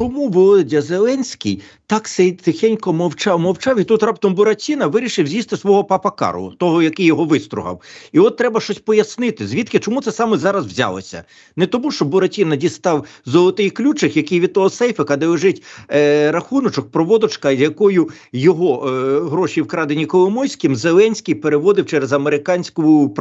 Чому Володя Зеленський так сей тихенько мовчав, мовчав, і тут раптом Буратіна вирішив з'їсти свого папа Кару, того, який його вистругав. І от треба щось пояснити, звідки чому це саме зараз взялося. Не тому, що Буратіна дістав золотий ключик, який від того сейфика, де лежить е, рахуночок, проводочка, якою його е, гроші вкрадені Коломойським, Зеленський переводив через американську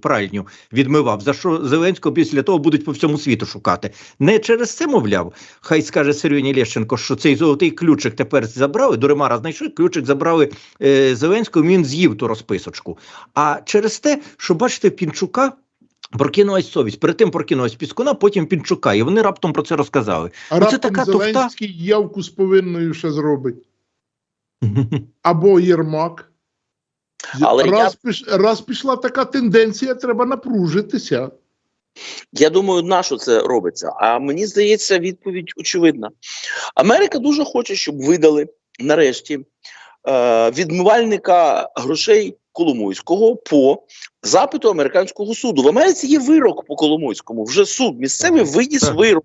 пральню, відмивав. За що Зеленського після того будуть по всьому світу шукати. Не через це, мовляв, хай скаже Сергій Лещенко, що цей золотий ключик тепер забрали, до Ремара знайшли, ключик забрали е, Зеленського, він з'їв ту розписочку. А через те, що бачите, Пінчука. Прокинулась совість. Перед тим прокинулась Піскуна, потім Пінчука. І вони раптом про це розказали. А раптом така туфта. Явку з повинною ще зробить. Або Єрмак. Але раз, піш, раз пішла така тенденція, треба напружитися. Я думаю, на що це робиться. А мені здається, відповідь очевидна. Америка дуже хоче, щоб видали нарешті е, відмивальника грошей Коломойського по запиту американського суду. В Америці є вирок по Коломойському. Вже суд місцевий виніс вирок.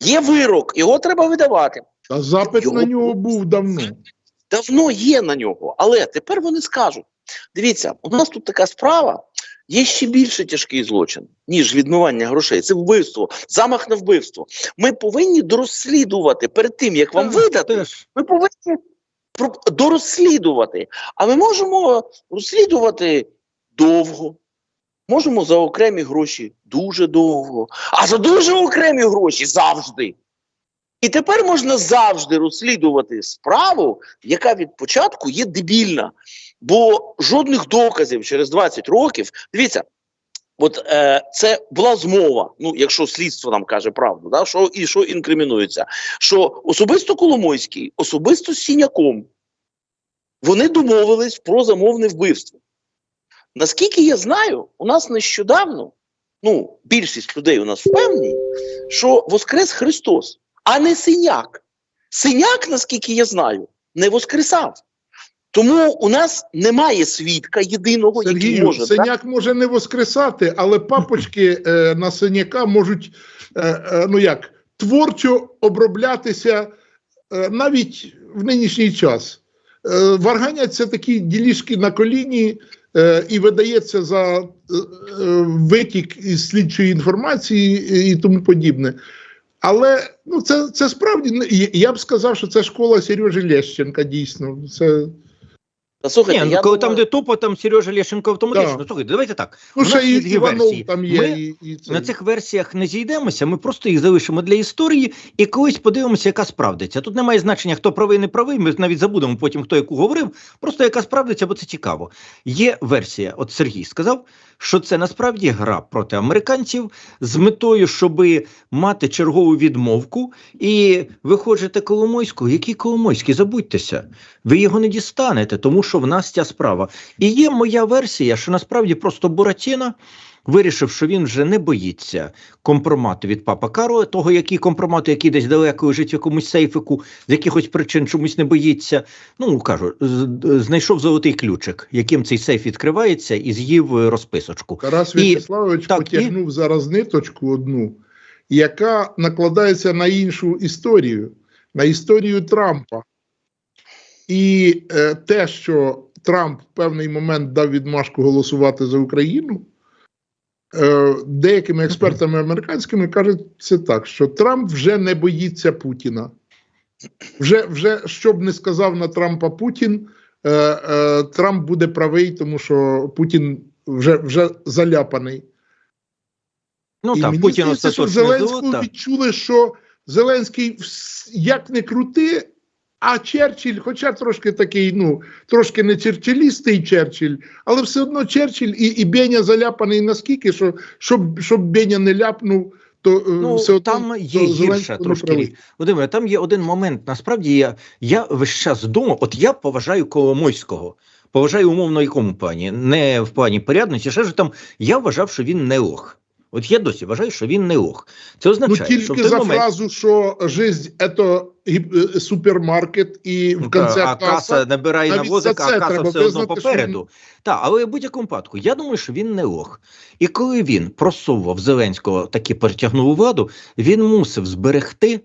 Є вирок, його треба видавати. А запит Його- на нього був давно. давно є на нього, але тепер вони скажуть: дивіться, у нас тут така справа. Є ще більше тяжкий злочин, ніж відмивання грошей. Це вбивство, замах на вбивство. Ми повинні дорозслідувати перед тим, як вам видати. Ми повинні дорозслідувати. А ми можемо розслідувати довго. Можемо за окремі гроші дуже довго, а за дуже окремі гроші завжди. І тепер можна завжди розслідувати справу, яка від початку є дебільна. Бо жодних доказів через 20 років. Дивіться, от е, це була змова. Ну, якщо слідство нам каже правду, да, що і що інкримінується, що особисто Коломойський, особисто з Сіняком, вони домовились про замовне вбивство. Наскільки я знаю, у нас нещодавно, ну, більшість людей у нас впевнені, що Воскрес Христос, а не Синяк. Синяк, наскільки я знаю, не воскресав. Тому у нас немає свідка єдиного, який може. синяк може не воскресати, але папочки е, на синяка можуть е, е, ну як, творчо оброблятися е, навіть в нинішній час. Е, варганять це такі ділішки на коліні е, і видається за е, е, витік із слідчої інформації і тому подібне. Але ну, це, це справді ну, я- б сказав, що це школа Сережі Лещенка, дійсно. Це, Та, слухайте, Ні, ну, я коли думаю, там, де тупо, там Сережа Лещенко автоматично. Так. Слухайте, давайте так. ну, ще і дві Іванов там є. Ми і, і це. На цих версіях не зійдемося, ми просто їх залишимо для історії і колись подивимося, яка справдиться. Тут немає значення, хто правий, не правий. Ми навіть забудемо потім, хто яку говорив. Просто яка справдиться, бо це цікаво. Є версія. От Сергій сказав, що це насправді гра проти американців з метою, щоб мати чергову відмовку. І ви хочете Коломойського. Який Коломойський? Забудьтеся. Ви його не дістанете, тому що в нас ця справа. І є моя версія, що насправді просто Буратіна вирішив, що він вже не боїться компромату від папа Каро, того, який компромат, який десь далеко лежить в якомусь сейфику, з якихось причин чомусь не боїться. Ну кажу, знайшов золотий ключик, яким цей сейф відкривається, і з'їв е, розписочку. Тарас І- Вячеславович потягнув зараз ниточку одну, яка накладається на іншу історію, на історію Трампа. І е, те, що Трамп в певний момент дав відмашку голосувати за Україну, деякими експертами американськими кажуть це так, що Трамп вже не боїться Путіна. Вже, вже що б не сказав на Трампа Путін, е, е, Трамп буде правий, тому що Путін вже, вже заляпаний. Ну І так, мені Путін здається, що Зеленського відчули, що Зеленський як не крути, а Черчилль, хоча трошки такий, ну, трошки не черчиллістий Черчилль, але все одно Черчилль і, і Беня заляпаний наскільки, що щоб, щоб Беня не ляпнув, то е, Ну, все одно там є то гірше трошки. річ. Володимире, там є один момент. Насправді я, я весь час думав, от я поважаю Коломойського. Поважаю умовно якому плані, не в плані порядності, ще ж там я вважав, що він не лох. От я досі вважаю, що він не лох. Це Ну означає, що в тільки той за момент фразу, що жизнь – це е, супермаркет, і в Ну, кінці а каса набирає на возика, а каса все одно попереду. Він... Так, але в будь-якому випадку, я думаю, що він не лох. І коли він просовував Зеленського таки перетягнув владу, він мусив зберегти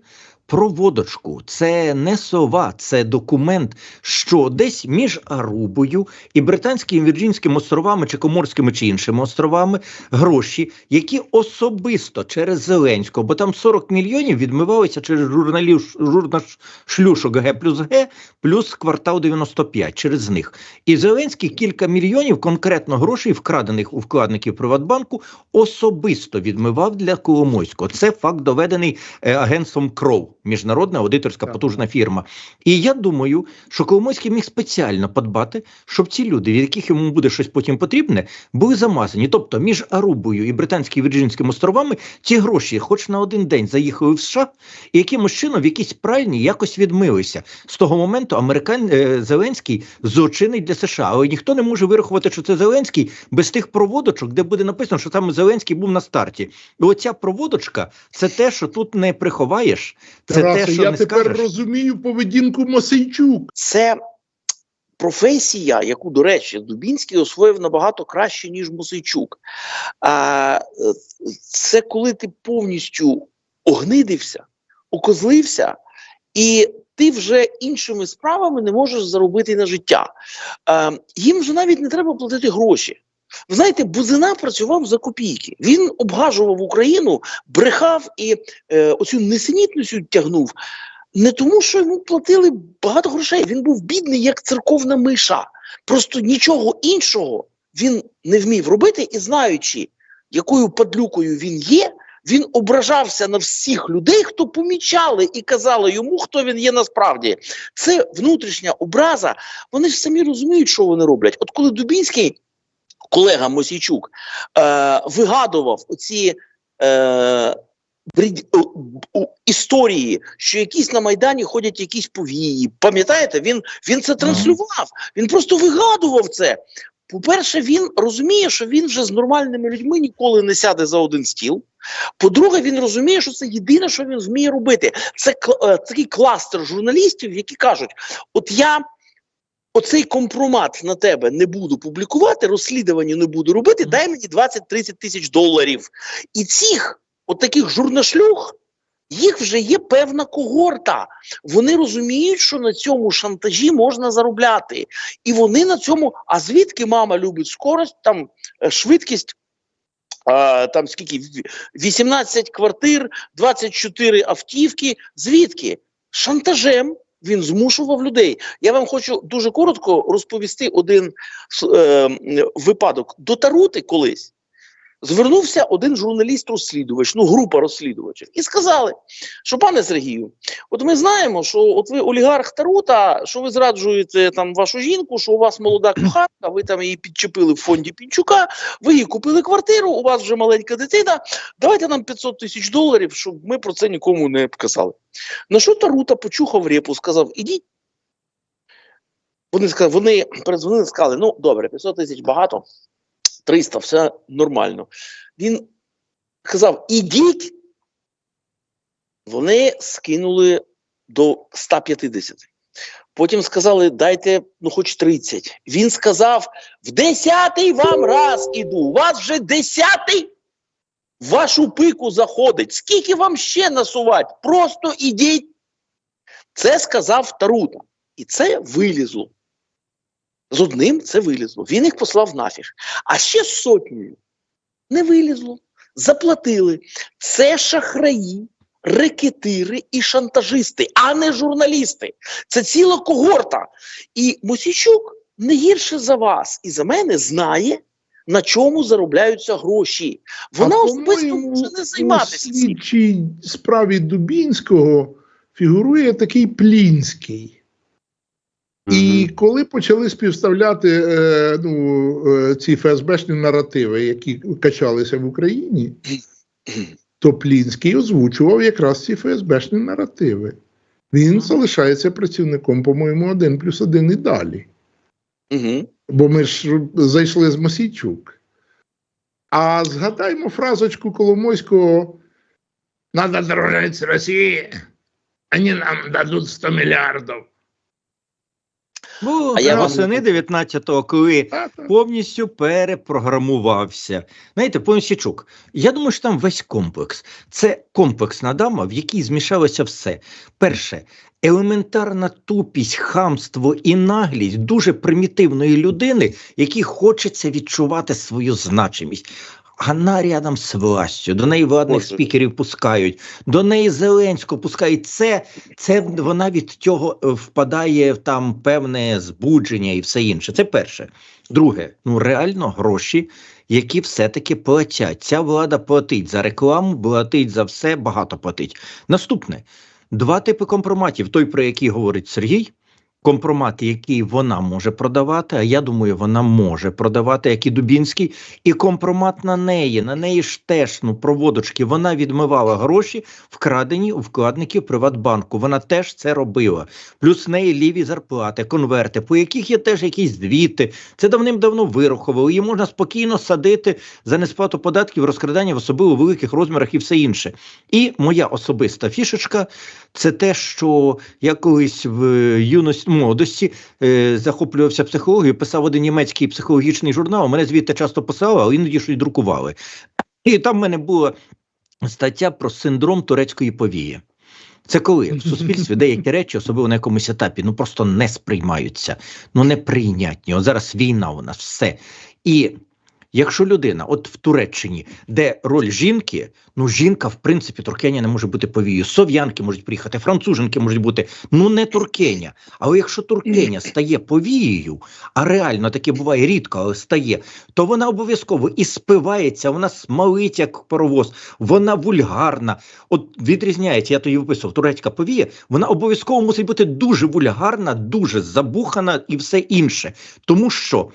проводочку. Це не сова, це документ, що десь між Арубою і Британськими Вірджинськими островами, чи Коморськими, чи іншими островами гроші, які особисто через Зеленського, бо там 40 мільйонів відмивалися через журналів журнашлюшок Г плюс Г плюс квартал 95 через них. І Зеленський кілька мільйонів конкретно грошей, вкрадених у вкладників Приватбанку, особисто відмивав для Коломойського. Це факт доведений е, агентством Кров, міжнародна аудиторська Так. потужна фірма. І я думаю, що Коломойський міг спеціально подбати, щоб ці люди, від яких йому буде щось потім потрібне, були замазані. Тобто між Арубою і Британськими Вірджинськими островами ті гроші, хоч на один день заїхали в США, і якимось чином в якійсь пральні якось відмилися. З того моменту американ е, Зеленський злочинний для США, але ніхто не може вирахувати, що це Зеленський без тих проводочок, де буде написано, що саме Зеленський був на старті. І оця проводочка це те, що тут не приховаєш, це Тарасе, те, що я не тепер скажеш. розумію поведінку Мосейчук. Це професія, яку, до речі, Дубінський освоїв набагато краще, ніж Мосейчук. А, це коли ти повністю огнидився, окозлився, і ти вже іншими справами не можеш заробити на життя. А, їм вже навіть не треба платити гроші. Ви знаєте, Бузина працював за копійки. Він обгажував Україну, брехав і е, оцю несенітницю тягнув. Не тому, що йому платили багато грошей. Він був бідний, як церковна миша. Просто нічого іншого він не вмів робити, і знаючи, якою падлюкою він є, він ображався на всіх людей, хто помічали і казали йому, хто він є насправді. Це внутрішня образа. Вони ж самі розуміють, що вони роблять. От коли Дубінський, колега Мосійчук, е, вигадував оці. Е, історії, що якісь на Майдані ходять якісь повії. Пам'ятаєте, він, він це транслював, він просто вигадував це. По-перше, він розуміє, що він вже з нормальними людьми ніколи не сяде за один стіл. По-друге, він розуміє, що це єдине, що він вміє робити. Це е, такий кластер журналістів, які кажуть: от я. Оцей компромат на тебе не буду публікувати, розслідування не буду робити, дай мені 20-30 тисяч доларів. І цих, от таких журнашлюх, їх вже є певна когорта. Вони розуміють, що на цьому шантажі можна заробляти. І вони на цьому. А звідки мама любить скорость, там е, швидкість. Там скільки 18 квартир, 24 автівки. Звідки? Шантажем він змушував людей. Я вам хочу дуже коротко розповісти один е, випадок. До Тарути колись звернувся один журналіст-розслідувач, ну група розслідувачів, і сказали, що пане Сергію, от ми знаємо, що от ви олігарх Тарута, що ви зраджуєте там вашу жінку, що у вас молода коханка, ви там її підчепили в фонді Пінчука, ви їй купили квартиру, у вас вже маленька дитина. Давайте нам 500 тисяч доларів, щоб ми про це нікому не казали. На що Тарута почухав репу, сказав: ідіть. Вони сказали, вони передзвонили, сказали: ну добре, 500 тисяч багато, 300, все нормально. Він сказав: ідіть. Вони скинули до 150. Потім сказали, дайте ну хоч 30. Він сказав: в десятий вам раз іду. У вас вже десятий в вашу пику заходить. Скільки вам ще насувати? Просто ідіть. Це сказав Тарута. І це вилізло. З одним це вилізло. Він їх послав нафіг. А ще з сотнею не вилізло. Заплатили. Це шахраї, рекетири і шантажисти, а не журналісти. Це ціла когорта. І Мосійчук не гірше за вас і за мене знає, на чому заробляються гроші. Вона особисто може не займатися слідчій справі Дубінського фігурує такий Плінський. І коли почали співставляти е, ну, е, ці ФСБшні наративи, які качалися в Україні, то Плінський озвучував якраз ці ФСБшні наративи. Він залишається працівником, по-моєму, один плюс один і далі. Угу. Бо ми ж зайшли з Мосійчук. А згадаймо фразочку Коломойського: Надо дружити з Росією, вони нам дадуть 100 мільярдів. А я восени 19-го, коли повністю перепрограмувався. Знаєте, Понсічук, я думаю, що там весь комплекс. Це комплексна дама, в якій змішалося все. Перше, елементарна тупість, хамство і наглість дуже примітивної людини, якій хочеться відчувати свою значимість. Вона рядом з властю, до неї владних Боже. спікерів пускають, до неї Зеленського пускають. Це, це вона від цього е, впадає в там певне збудження і все інше. Це перше. Друге, ну реально гроші, які все-таки платять. Ця влада платить за рекламу, платить за все, багато платить. Наступне два типи компроматів: той, про який говорить Сергій. Компромат, який вона може продавати, а я думаю, вона може продавати, як і Дубінський, і компромат на неї. На неї ж теж ну, проводочки. Вона відмивала гроші, вкрадені у вкладників Приватбанку. Вона теж це робила. Плюс в неї ліві зарплати, конверти, по яких є теж якісь звіти. Це давним-давно вирахували. Її можна спокійно садити за несплату податків, розкрадання в особливо великих розмірах і все інше. І моя особиста фішечка це те, що я колись в юності молодості е, захоплювався психологією, писав один німецький психологічний журнал. Мене звідти часто писали, але іноді щось друкували. І там в мене була стаття про синдром турецької повії. Це коли в суспільстві деякі речі, особливо на якомусь етапі, ну просто не сприймаються, ну неприйнятні. От зараз війна у нас все. І якщо людина, от в Туреччині, де роль жінки, ну жінка, в принципі, туркеня не може бути повією. Сов'янки можуть приїхати, француженки можуть бути, ну не туркеня. Але якщо туркеня стає повією, а реально таке буває рідко, але стає, то вона обов'язково і спивається, вона смалить як паровоз, вона вульгарна. От відрізняється, я то її виписував, турецька повія, вона обов'язково мусить бути дуже вульгарна, дуже забухана і все інше. Тому що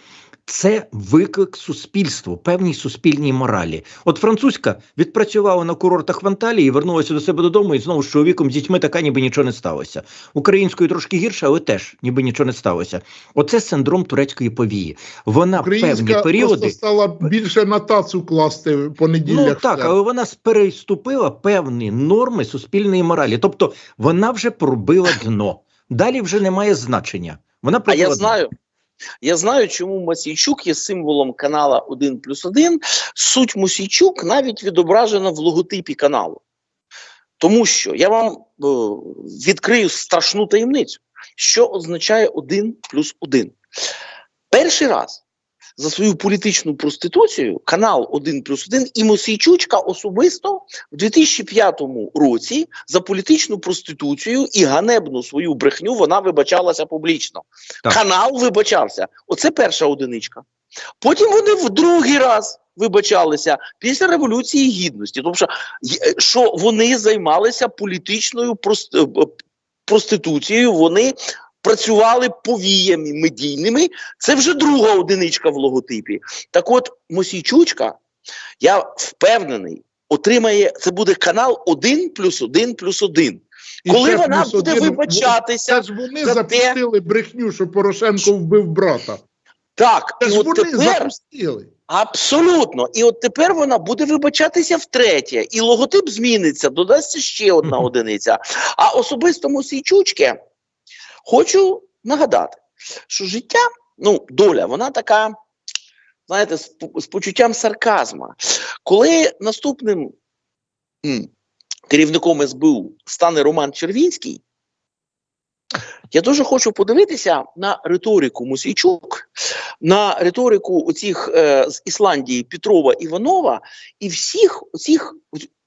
це виклик суспільству, певній суспільній моралі. От французька відпрацювала на курортах в Анталії, вернулася до себе додому і знову з чоловіком з дітьми така, ніби нічого не сталося. Українською трошки гірше, але теж ніби нічого не сталося. Оце синдром турецької повії. Вона в певні періоди. просто стала більше на тацу класти по неділях. Ну так, все. але вона переступила певні норми суспільної моралі. Тобто вона вже пробила дно. Далі вже немає значення. Вона А я дно. знаю. Я знаю, чому Масійчук є символом канала 1 плюс 1. Суть Мосійчук навіть відображена в логотипі каналу. Тому що я вам е, відкрию страшну таємницю, що означає 1 плюс 1. Перший раз за свою політичну проституцію канал 1 плюс 1 і Мосійчучка особисто в 2005 році за політичну проституцію і ганебну свою брехню вона вибачалася публічно. Так. Канал вибачався. Оце перша одиничка. Потім вони в другий раз вибачалися після Революції Гідності. Тому що, є- що вони займалися політичною прос- е, проституцією, вони працювали повіями медійними. Це вже друга одиничка в логотипі. Так от, Мосійчучка, я впевнений, отримає це буде канал 1 плюс 1 плюс 1. І Коли ще вона буде один, вибачатися, Це ж вони за те- запустили брехню, що Порошенко вбив брата. так, і ж от вони тепер запустили. абсолютно. І от тепер вона буде вибачатися втретє, і логотип зміниться, додасться ще одна одиниця. А особисто Мосійчучки хочу нагадати, що життя, ну, доля, вона така, знаєте, з, з почуттям сарказма. Коли наступним м, керівником СБУ стане Роман Червінський, я дуже хочу подивитися на риторику Мосійчук, на риторику оцих е, з Ісландії Петрова Іванова і всіх оцих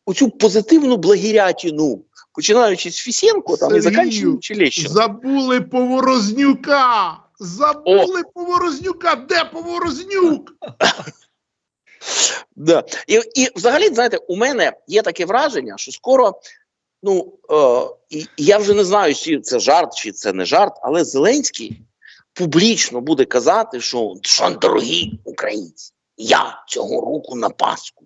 оцю позитивну благірятіну, починаючи з Фісенко там і Сергію, заканчуючи Лещенко. Забули Поворознюка! Забули Поворознюка! Де Поворознюк? Да. І, і взагалі, знаєте, у мене є таке враження, що скоро, ну е, і, і я вже не знаю, чи це жарт, чи це не жарт, але Зеленський публічно буде казати, що, що дорогі українці, я цього року на Пасху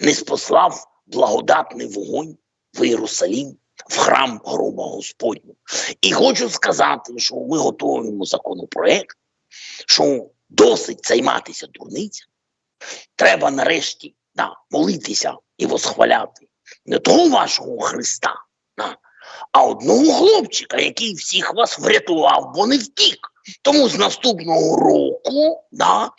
не спослав благодатний вогонь в Єрусалім, в храм гроба Господню. І хочу сказати, що ми готуємо законопроект, що досить займатися дурницями. Треба нарешті да, молитися і восхваляти не того вашого Христа, да, а одного хлопчика, який всіх вас врятував, бо не втік, Тому з наступного року да,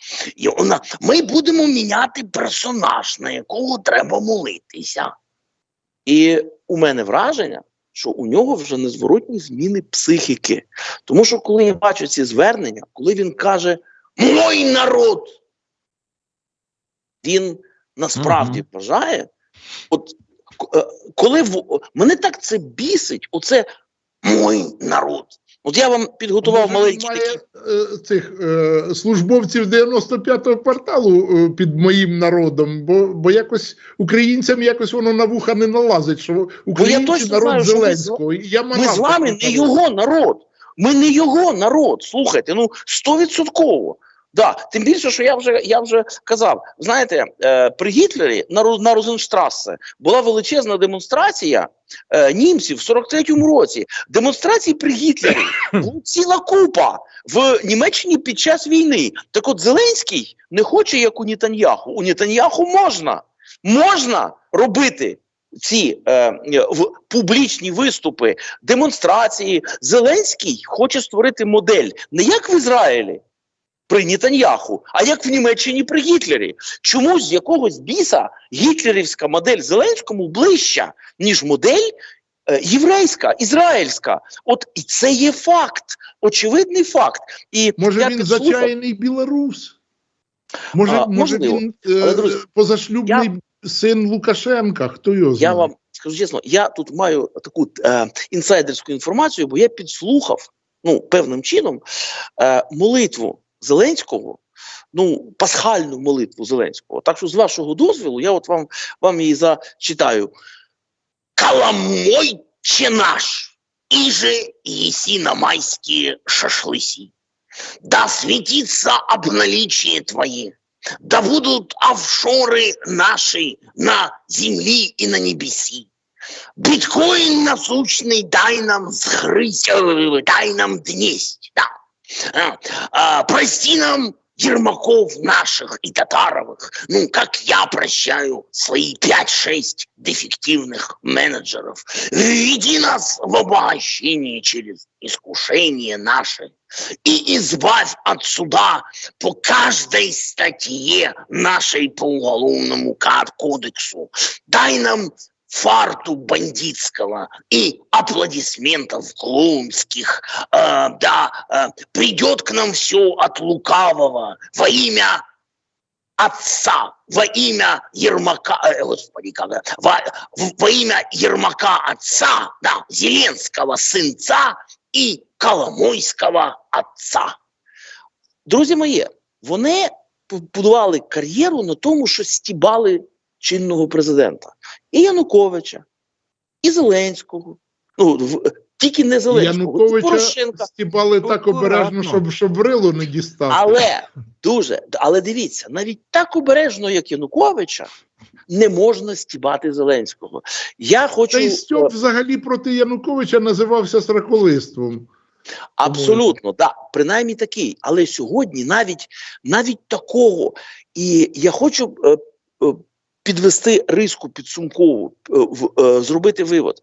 ми будемо міняти персонаж, на якого треба молитися. І у мене враження, що у нього вже незворотні зміни психіки. Тому що коли я бачу ці звернення, коли він каже Мой народ, він насправді Мгм. бажає. от е, коли в мене так це бісить, оце мой народ. От я вам підготував маленький такий. е, цих е, службовців 95-го кварталу е, під моїм народом, бо, бо якось українцям якось воно на вуха не налазить, що українці точно народ знаю, що Зеленського. І Я Ми з вами не його народ. Ми не його народ. Слухайте, ну стовідсотково. Да, тим більше, що я вже я вже казав, знаєте, е, при Гітлері на на Розенштрассе була величезна демонстрація е, німців в 43-му році. Демонстрації при Гітлері була ціла купа в Німеччині під час війни. Так от Зеленський не хоче, як у Нетаньяху. У Нетаньяху можна, можна робити ці е, в публічні виступи, демонстрації. Зеленський хоче створити модель не як в Ізраїлі при Нетаньяху, а як в Німеччині при Гітлері. Чомусь з якогось біса гітлерівська модель Зеленському ближча, ніж модель е, єврейська, ізраїльська. От і це є факт, очевидний факт. І Може я він підслухав- зачаяний білорус? Може, А, може він е, Але, друзі, позашлюбний син Лукашенка? Хто його знає? Я вам скажу чесно, я тут маю таку е, інсайдерську інформацію, бо я підслухав ну, певним чином е, молитву Зеленського, ну, пасхальну молитву Зеленського. Так що, з вашого дозволу, я от вам, вам її зачитаю. Коломойче наш, иже еси на майские шашлыси. Да светится обналичие твое, да будут офшоры наши на земли и на небеси. Биткоин насущный дай нам схрыть, э, дай нам днесть, да. А, а, прости нам Ермаков наших и Татаровых, ну, как я прощаю свои 5-6 дефективных менеджеров. Введи нас в обогащение через искушение наше и избавь от суда по каждой статье нашей по уголовному кодексу. Дай нам фарту бандитского и аплодисментов клоунских. Э, да, э, придет к нам все от лукавого во имя Отца, во имя Ермака, э, господи, как, это, во, в- во имя Ермака Отца, да, Зеленского сынца і Коломойського отца. Друзі мої, вони побудували кар'єру на тому, що стібали чинного президента. І Януковича, і Зеленського. Ну, в- тільки не Зеленського, Януковича Порошенка. стібали так обережно, щоб, щоб рило не дістати. Але дуже, але дивіться, навіть так обережно, як Януковича, не можна стібати Зеленського. Я хочу Та й Стьоп взагалі проти Януковича називався сраколиством. Абсолютно, да, принаймні такий. Але сьогодні навіть навіть такого. І я хочу е, е, підвести риску підсумкову, е, е, зробити вивод.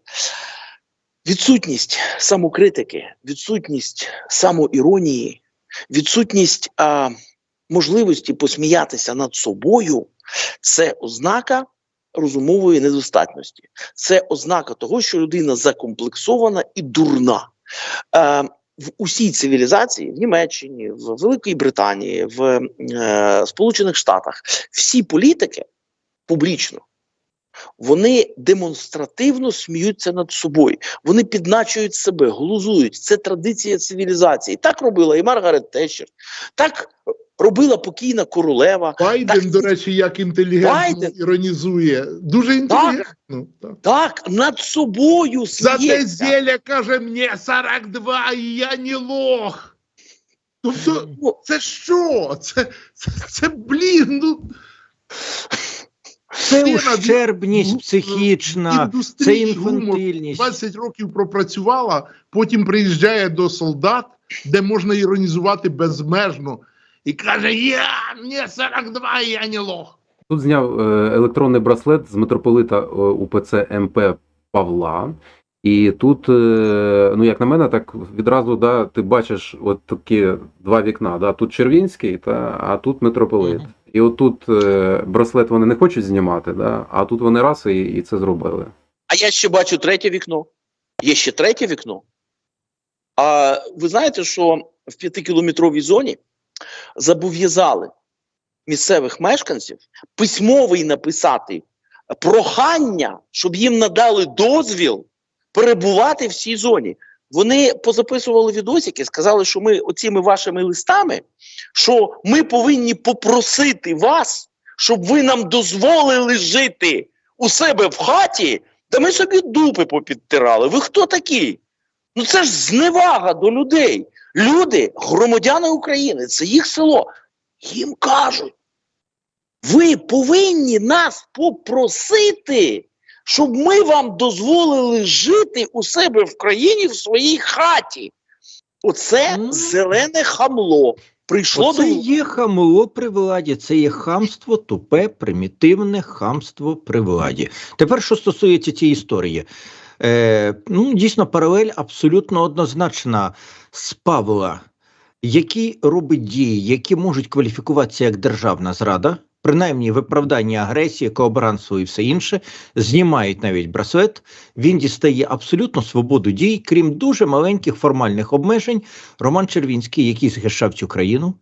Відсутність самокритики, відсутність самоіронії, відсутність а, можливості посміятися над собою це ознака розумової недостатності. Це ознака того, що людина закомплексована і дурна. Е, в усій цивілізації, в Німеччині, в Великій Британії, в е, Сполучених Штатах, всі політики публічно. Вони демонстративно сміються над собою, вони підначують себе, глузують. Це традиція цивілізації. Так робила і Маргарет Тетчер, так робила покійна королева. Байден, Так, до речі, як інтелігентно Байден. іронізує. Дуже інтелігентно. Так. Так, над собою За те сміється. зілля каже мені 42, і я не лох. Тобто, це що? Це, це, це блін, ну. Це ущербність психічна, це інфантильність. 20 років пропрацювала, потім приїжджає до солдат, де можна іронізувати безмежно, і каже: Я мені 42, я не лох. Тут зняв е, електронний браслет з митрополита е, УПЦ МП Павла. І тут, е, ну як на мене, так відразу да, ти бачиш от такі два вікна. Да? Тут Червінський, та, а тут митрополит. І отут е, браслет вони не хочуть знімати, да? а тут вони раз і, і це зробили. А я ще бачу третє вікно. Є ще третє вікно. А ви знаєте, що в п'ятикілометровій зоні зобов'язали місцевих мешканців письмовий написати прохання, щоб їм надали дозвіл перебувати в цій зоні. Вони позаписували відосики, сказали, що ми оціми вашими листами, що ми повинні попросити вас, щоб ви нам дозволили жити у себе в хаті, та ми собі дупи попідтирали. Ви хто такі? Ну це ж зневага до людей. Люди, громадяни України, це їх село. Їм кажуть, ви повинні нас попросити, щоб ми вам дозволили жити у себе в країні в своїй хаті. Оце зелене хамло. Прийшло Оце до є хамло при владі, це є хамство, тупе, примітивне хамство при владі. Тепер, що стосується цієї історії, е, ну дійсно паралель абсолютно однозначна з Павла, який робить дії, які можуть кваліфікуватися як державна зрада. Принаймні виправдання агресії, колаборантства і все інше, знімають навіть браслет. Він дістає абсолютно свободу дій, крім дуже маленьких формальних обмежень. Роман Червінський, який захищав цю країну,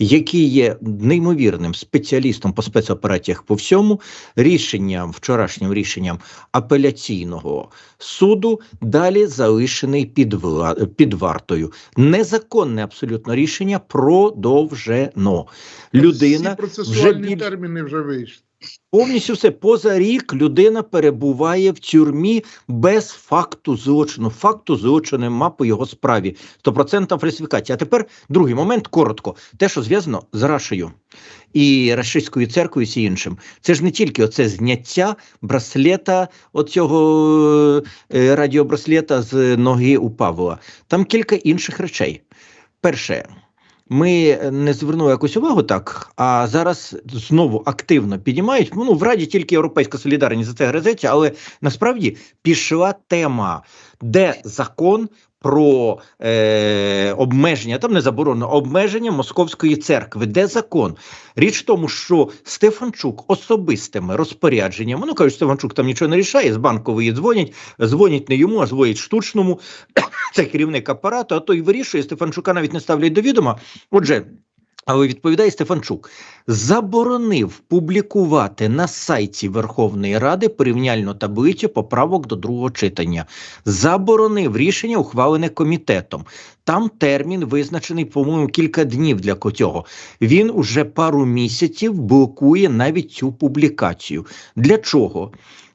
який є неймовірним спеціалістом по спецопераціях по всьому, рішенням, вчорашнім рішенням апеляційного суду далі залишений під, під вартою. Незаконне абсолютно рішення продовжено. Людина Всі процесуальні вже терміни вже вийшли. Повністю все поза рік людина перебуває в тюрмі без факту злочину. Факту злочину нема по його справі. 100% фальсифікація. А тепер другий момент коротко. Те, що зв'язано з Рашею і Рашистською церквою, і всі іншим. Це ж не тільки оце зняття браслета, оцього е, радіобраслета з ноги у Павла. Там кілька інших речей. Перше, ми не звернули якусь увагу так, а зараз знову активно піднімають. Ну, в Раді тільки Європейська солідарність за це гризеться, але насправді пішла тема, де закон про е, обмеження, там не заборонено, обмеження Московської церкви. Де закон? Річ в тому, що Стефанчук особистими розпорядженнями, ну кажуть, Стефанчук там нічого не рішає, з банкової дзвонять, дзвонять не йому, а дзвонять штучному. Це керівник апарату, а той вирішує, Стефанчука навіть не ставлять до відома. Отже, але відповідає Стефанчук, заборонив публікувати на сайті Верховної Ради порівняльну таблицю поправок до другого читання. Заборонив рішення, ухвалене комітетом. Там термін визначений, по-моєму, кілька днів для цього. Він уже пару місяців блокує навіть цю публікацію. Для чого?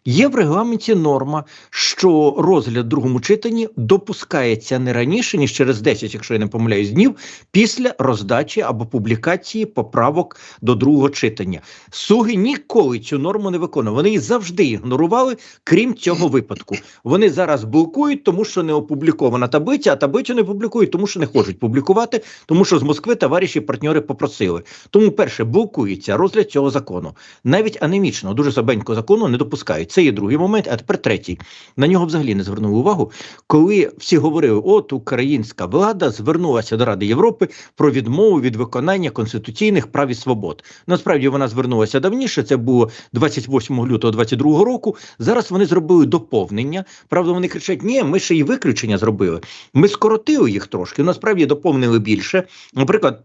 Є в регламенті норма, що розгляд в другому читанні допускається не раніше, ніж через 10, якщо я не помиляюсь, днів, після роздачі або публікації поправок до другого читання. Суги ніколи цю норму не виконували. Вони її завжди ігнорували, крім цього випадку. Вони зараз блокують, тому що не опублікована таблиця, а таблицю не публікують, тому що не хочуть публікувати, тому що з Москви товариші партнери попросили. Тому, перше, блокується розгляд цього закону. Навіть анемічного, дуже слабенького закону не допускають. Це є другий момент, а тепер третій. На нього взагалі не звернули увагу, коли всі говорили, от українська влада звернулася до Ради Європи про відмову від виконання конституційних прав і свобод. Насправді вона звернулася давніше. Це було 28 лютого 22 року. Зараз вони зробили доповнення. Правда, вони кричать: ні, ми ще й виключення зробили. Ми скоротили їх трошки. Насправді доповнили більше. Наприклад,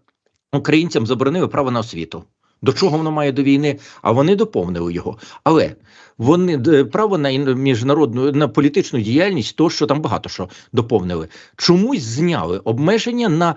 українцям заборонили право на освіту. До чого воно має до війни? А вони доповнили його. Але вони право на міжнародну на політичну діяльність, то що там багато що доповнили. Чомусь зняли обмеження на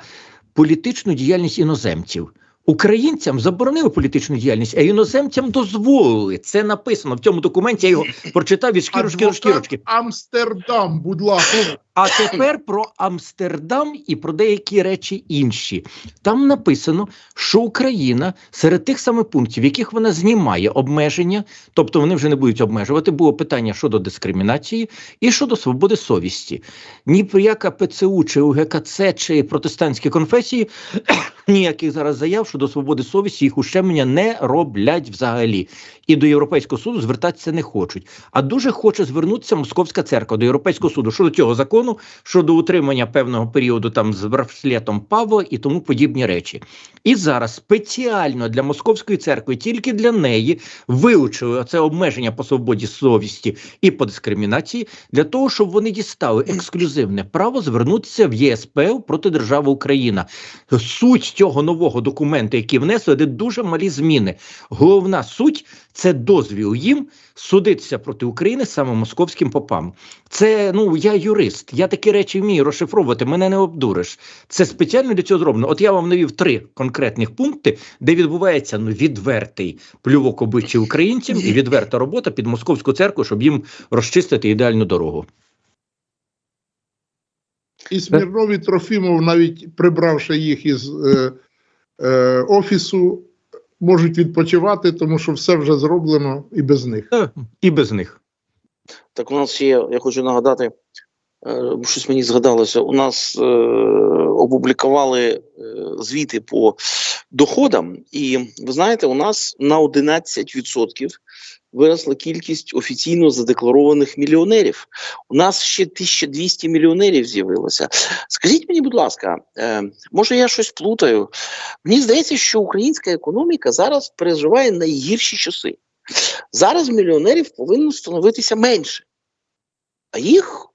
політичну діяльність іноземців. Українцям заборонили політичну діяльність, а іноземцям дозволили. Це написано в цьому документі. Я його прочитав від шкірочки до шкірочки. Амстердам, будь ласка. А тепер про Амстердам і про деякі речі інші. Там написано, що Україна серед тих самих пунктів, яких вона знімає обмеження, тобто вони вже не будуть обмежувати, було питання щодо дискримінації і щодо свободи совісті. Ні про яка ПЦУ чи УГКЦ чи протестантські конфесії ніяких зараз заяв щодо свободи совісті їх ущемлення не роблять взагалі. І до Європейського суду звертатися не хочуть. А дуже хоче звернутися Московська церква до Європейського суду щодо цього закону, щодо утримання певного періоду там з браслетом Павла і тому подібні речі. І зараз спеціально для Московської церкви, тільки для неї, вилучили це обмеження по свободі совісті і по дискримінації для того, щоб вони дістали ексклюзивне право звернутися в ЄСПЛ проти держави Україна. Суть цього нового документу, який внесли, де дуже малі зміни. Головна суть це дозвіл їм судитися проти України саме московським попам. Це ну я юрист, я такі речі вмію розшифровувати. Мене не обдуриш. Це спеціально для цього зроблено. От я вам навів три конкретних пункти, де відбувається ну відвертий плювок обличчя українцям і відверта робота під московську церкву, щоб їм розчистити ідеальну дорогу. І Смірнов і Трофімов, навіть прибравши їх із е, е, офісу, можуть відпочивати, тому що все вже зроблено і без них. І без них. Так у нас є, я хочу нагадати, щось мені згадалося. У нас е, опублікували е, звіти по доходам, і ви знаєте, у нас на 11% виросла кількість офіційно задекларованих мільйонерів. У нас ще 1200 мільйонерів з'явилося. Скажіть мені, будь ласка, е, може я щось плутаю? Мені здається, що українська економіка зараз переживає найгірші часи. Зараз мільйонерів повинно становитися менше, а їх е, е,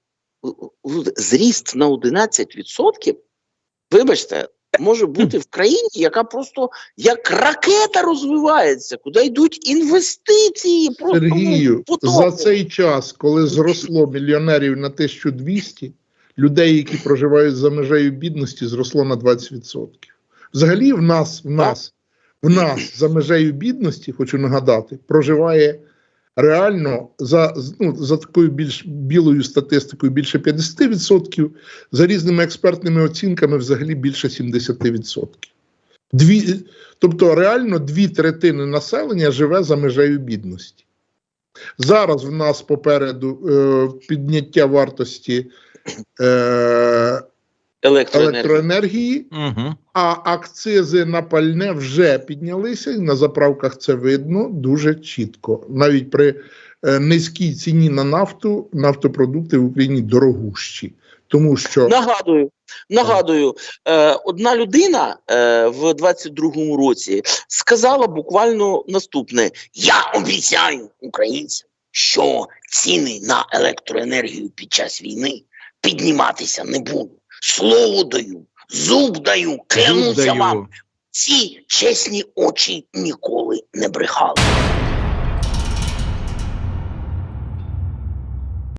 зріст на 11%, вибачте, може бути в країні, яка просто як ракета розвивається, куди йдуть інвестиції. Просто ну, Сергію, за цей час, коли зросло мільйонерів на 1200, людей, які проживають за межею бідності, зросло на 20%. Взагалі, в нас, в нас, в нас за межею бідності, хочу нагадати, проживає реально за, ну, за такою більш білою статистикою більше 50%, за різними експертними оцінками взагалі більше 70%. Дві, тобто реально дві третини населення живе за межею бідності. Зараз в нас попереду е, підняття вартості е, електроенергія. електроенергії, Угу. а акцизи на пальне вже піднялися, і на заправках це видно дуже чітко. Навіть при е, низькій ціні на нафту нафтопродукти в Україні дорогущі, тому що Нагадую, нагадую, е, одна людина е, в 22-му році сказала буквально наступне: Я обіцяю українцям, що ціни на електроенергію під час війни підніматися не будуть. Слово даю, зуб даю, клянуся вам, ці чесні очі ніколи не брехали.